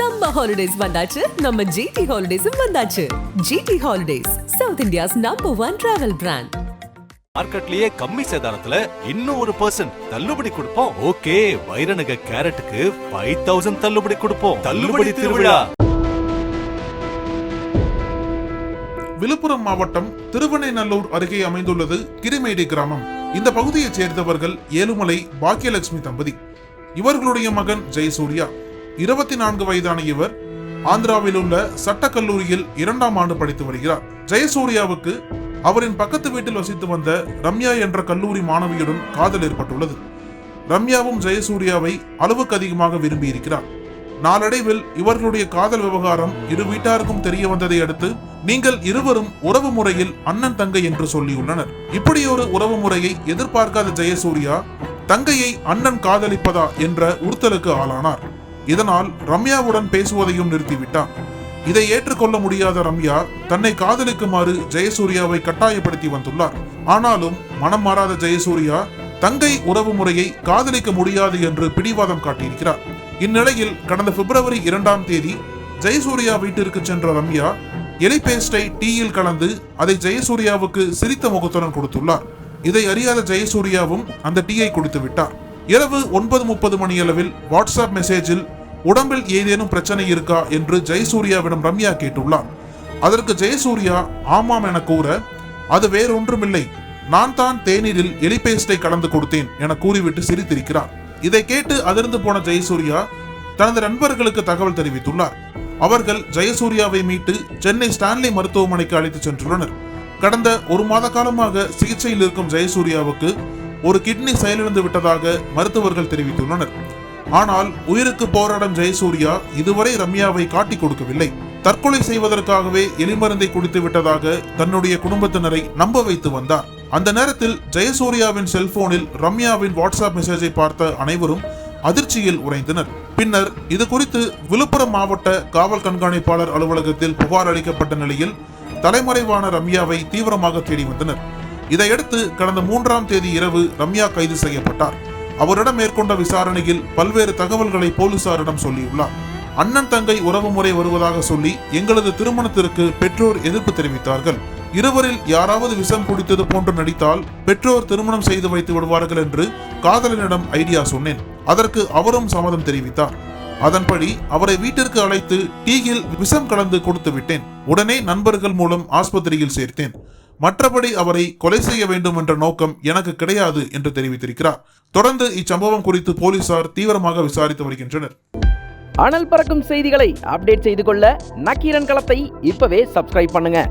Summer holidays வந்தாச்சு. நம்ம GT ஹாலிடேஸும் வந்தாச்சு. GT holidays South India's number one travel brand மார்க்கெட்லயே கம்மி சேதாரத்துல இன்னும் ஒரு பர்சன்ட் தள்ளுபடி கொடுப்போம். ஓகே வைரநக கேரட்டுக்கு ஃபைவ் தௌசண்ட் தள்ளுபடி கொடுப்போம். தள்ளுபடி திருவிழா. விழுப்புரம் மாவட்டம் திருவனைநல்லூர் அருகே அமைந்துள்ளது கிரிமேடி கிராமம். இந்த பகுதியைச் சேர்ந்தவர்கள் ஏழுமலை பாக்கியலட்சுமி தம்பதி. இவர்களுடைய மகன் ஜெயசூர்யா. இருபத்தி நான்கு வயதான இவர் ஆந்திராவில் உள்ள சட்டக்கல்லூரியில் இரண்டாம் ஆண்டு படித்து வருகிறார். ஜெயசூர்யாவுக்கு அவரின் பக்கத்து வீட்டில் வசித்து வந்த ரம்யா என்ற கல்லூரி மாணவியுடன் காதல் ஏற்பட்டுள்ளது. ரம்யாவும் ஜெயசூர்யாவை அளவுக்கு அதிகமாக விரும்பி இருக்கிறார் நாளடைவில் இவர்களுடைய காதல் விவகாரம் இரு வீட்டாருக்கும் தெரிய வந்ததை அடுத்து நீங்கள் இருவரும் உறவு முறையில் அண்ணன் தங்கை என்று சொல்லியுள்ளனர். இப்படி ஒரு உறவு முறையை எதிர்பார்க்காத ஜெயசூர்யா தங்கையை அண்ணன் காதலிப்பதா என்ற உறுத்தலுக்கு ஆளானார். இதனால் ரம்யாவுடன் பேசுவதையும் நிறுத்திவிட்டான். இதை ஏற்றுக்கொள்ள முடியாத ரம்யா தன்னை காதலிக்குமாறு ஜெயசூர்யாவை கட்டாயப்படுத்தி வந்துள்ளார். ஆனாலும் மனம் மாறாத ஜெயசூர்யா தங்கை உறவு முறையை காதலிக்க முடியாது என்று பிடிவாதம் காட்டியிருக்கிறார். இந்நிலையில் கடந்த பிப்ரவரி இரண்டாம் தேதி ஜெயசூர்யா வீட்டிற்கு சென்ற ரம்யா எலி பேஸ்டை டீயில் கலந்து அதை ஜெயசூர்யாவுக்கு சிரித்த முகத்துடன் கொடுத்துள்ளார். இதை அறியாத ஜெயசூர்யாவும் அந்த டீயை கொடுத்து விட்டார் இரவு ஒன்பது முப்பது மணியளவில் வாட்ஸ்அப் மெசேஜில் உடம்பில் ஏதேனும் பிரச்சனை இருக்கா? என்று ஜெயசூர்யாவிடம் ரம்யா கேட்டுள்ளார் அதற்கு ஜெயசூர்யா ஆமாம் என கூற அது வேறொன்றுமில்லை. நான் தான் தேநீரில் எலிபேஸ்டை கலந்து கொடுத்தேன் என கூறிவிட்டு சிரித்திருக்கிறார். இதை கேட்டு அதிர்ந்து போன ஜெயசூர்யா தனது நண்பர்களுக்கு தகவல் தெரிவித்துள்ளார். அவர்கள் ஜெயசூர்யாவை மீட்டு சென்னை ஸ்டான்லி மருத்துவமனைக்கு அழைத்து சென்றுள்ளனர். கடந்த ஒரு மாத காலமாக சிகிச்சையில் இருக்கும் ஜெயசூர்யாவுக்கு ஒரு கிட்னி செயலிழந்து விட்டதாக மருத்துவர்கள் தெரிவித்துள்ளனர். ஆனால் உயிருக்கு போராடும் ஜெயசூர்யா இதுவரை ரம்யாவை காட்டிக் கொடுக்கவில்லை. தற்கொலை செய்வதற்காகவே எலிமருந்தை குடித்து விட்டதாக தன்னுடைய குடும்பத்தினரை நம்ப வைத்து வந்தார். அந்த நேரத்தில் ஜெயசூர்யாவின் செல்போனில் ரம்யாவின் வாட்ஸ்அப் மெசேஜை பார்த்த அனைவரும் அதிர்ச்சியில் உறைந்தனர். பின்னர் இது குறித்து விழுப்புரம் மாவட்ட காவல் கண்காணிப்பாளர் அலுவலகத்தில் புகார் அளிக்கப்பட்ட நிலையில் தலைமறைவான ரம்யாவை தீவிரமாக தேடி வந்தனர். இதையடுத்து கடந்த மூன்றாம் தேதி இரவு ரம்யா கைது செய்யப்பட்டார். அவரிடம் மேற்கொண்ட விசாரணையில் பல்வேறு தகவல்களை போலீசாரிடம் சொல்லியுள்ளார். அண்ணன் தங்கை உறவு முறை வருவதாக சொல்லி எங்களது திருமணத்திற்கு பெற்றோர் எதிர்ப்பு தெரிவித்தார்கள். இருவரில் யாராவது விஷம் குடித்தது போன்று நடித்தால் பெற்றோர் திருமணம் செய்து வைத்து விடுவார்கள் என்று காதலனிடம் ஐடியா சொன்னேன். அதற்கு அவரும் சம்மதம் தெரிவித்தார். அதன்படி அவரை வீட்டிற்கு அழைத்து டீயில் விஷம் கலந்து கொடுத்து விட்டேன். உடனே நண்பர்கள் மூலம் ஆஸ்பத்திரியில் சேர்த்தேன். மற்றபடி அவரை கொலை செய்ய வேண்டும் என்ற நோக்கம் எனக்கு கிடையாது என்று தெரிவித்திருக்கிறார். தொடர்ந்து இச்சம்பவம் குறித்து போலீசார் தீவிரமாக விசாரித்து வருகின்றனர். அனல் பறக்கும் செய்திகளை அப்டேட் செய்து கொள்ள நக்கீரன் களத்தை இப்பவே சப்ஸ்கிரைப் பண்ணுங்க.